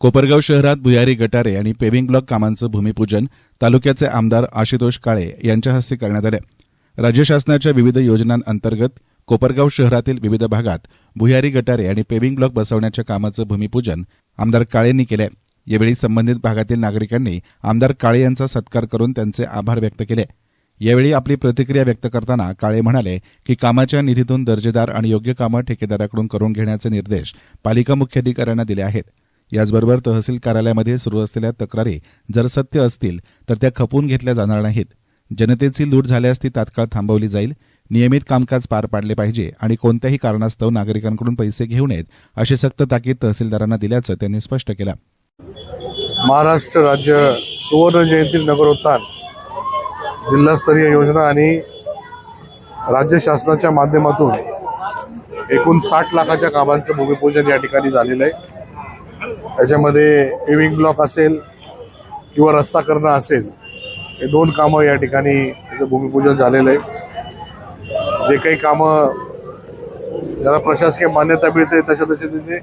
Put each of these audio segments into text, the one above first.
कोपरगाव शहरात भुयारी गटारे आणि पेव्हिंग ब्लॉक कामांचं भूमिपूजन तालुक्याचे आमदार आशुतोष काळे यांच्या हस्ते करण्यात आले. राज्य शासनाच्या विविध योजनांअंतर्गत कोपरगाव शहरातील विविध भागात भुयारी गटारे आणि पेव्हिंग ब्लॉक बसवण्याच्या कामाचं भूमिपूजन आमदार काळेंनी केलं यावेळी संबंधित भागातील नागरिकांनी आमदार काळे यांचा सत्कार करून त्यांचे आभार व्यक्त केले. यावेळी आपली प्रतिक्रिया व्यक्त करताना काळे म्हणाले की कामाच्या निधीतून दर्जेदार आणि योग्य कामं ठेकेदाराकडून करून घेण्याचे निर्देश पालिका मुख्याधिकाऱ्यांना दिले आहेत. याचबरोबर तहसील कार्यालयामध्ये सुरू असलेल्या तक्रारी जर सत्य असतील तर त्या खपवून घेतल्या जाणार नाहीत. जनतेची लूट झाल्यास ती तात्काळ थांबवली जाईल. नियमित कामकाज पार पाडले पाहिजे आणि कोणत्याही कारणास्तव नागरिकांकडून पैसे घेऊ नयेत अशी सक्त ताकीद तहसीलदारांना दिल्याचं त्यांनी स्पष्ट केलं. महाराष्ट्र राज्य सुवर्ण जयंती नगरोत्थान जिल्हास्तरीय योजना आणि राज्य शासनाच्या माध्यमातून एकूण साठ लाखाच्या कामांचं भूमिपूजन या ठिकाणी झालेलं आहे. त्याच्यामध्ये पेविंग ब्लॉक असेल किंवा रस्ता करणं असेल हे दोन कामं या ठिकाणी त्याचं भूमिपूजन झालेलं आहे. जे काही कामं ज्याला प्रशासकीय मान्यता मिळते तशा तसे त्याचे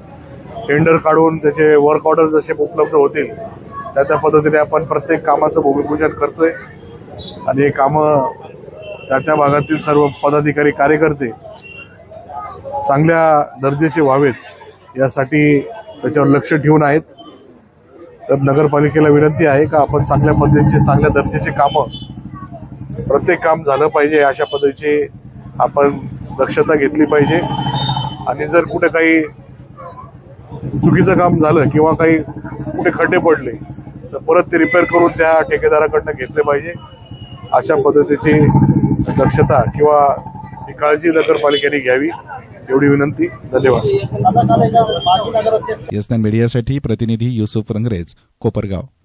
टेंडर काढून त्याचे वर्क ऑर्डर जसे उपलब्ध होतील त्या त्या पद्धतीने आपण प्रत्येक कामाचं भूमिपूजन करतोय. आणि हे कामं त्या त्या भागातील सर्व पदाधिकारी कार्यकर्ते चांगल्या दर्जेचे व्हावेत यासाठी त्याच्यावर लक्ष ठेवून आहेत. तर नगरपालिकेला विनंती आहे का आपण चांगल्या पद्धतीचे चांगल्या दर्जाचे कामं प्रत्येक काम झालं पाहिजे अशा पद्धतीची आपण दक्षता घेतली पाहिजे. आणि जर कुठे काही चुकीचं काम झालं किंवा काही कुठे खड्डे पडले तर परत ते रिपेअर करून त्या ठेकेदाराकडनं घेतले पाहिजे. अशा पद्धतीची दक्षता किंवा ही काळजी नगरपालिकेने घ्यावी. एवढी विनंती. धन्यवाद. एस मीडियासाठी प्रतिनिधी युसुफ रंगरेज कोपरगाव.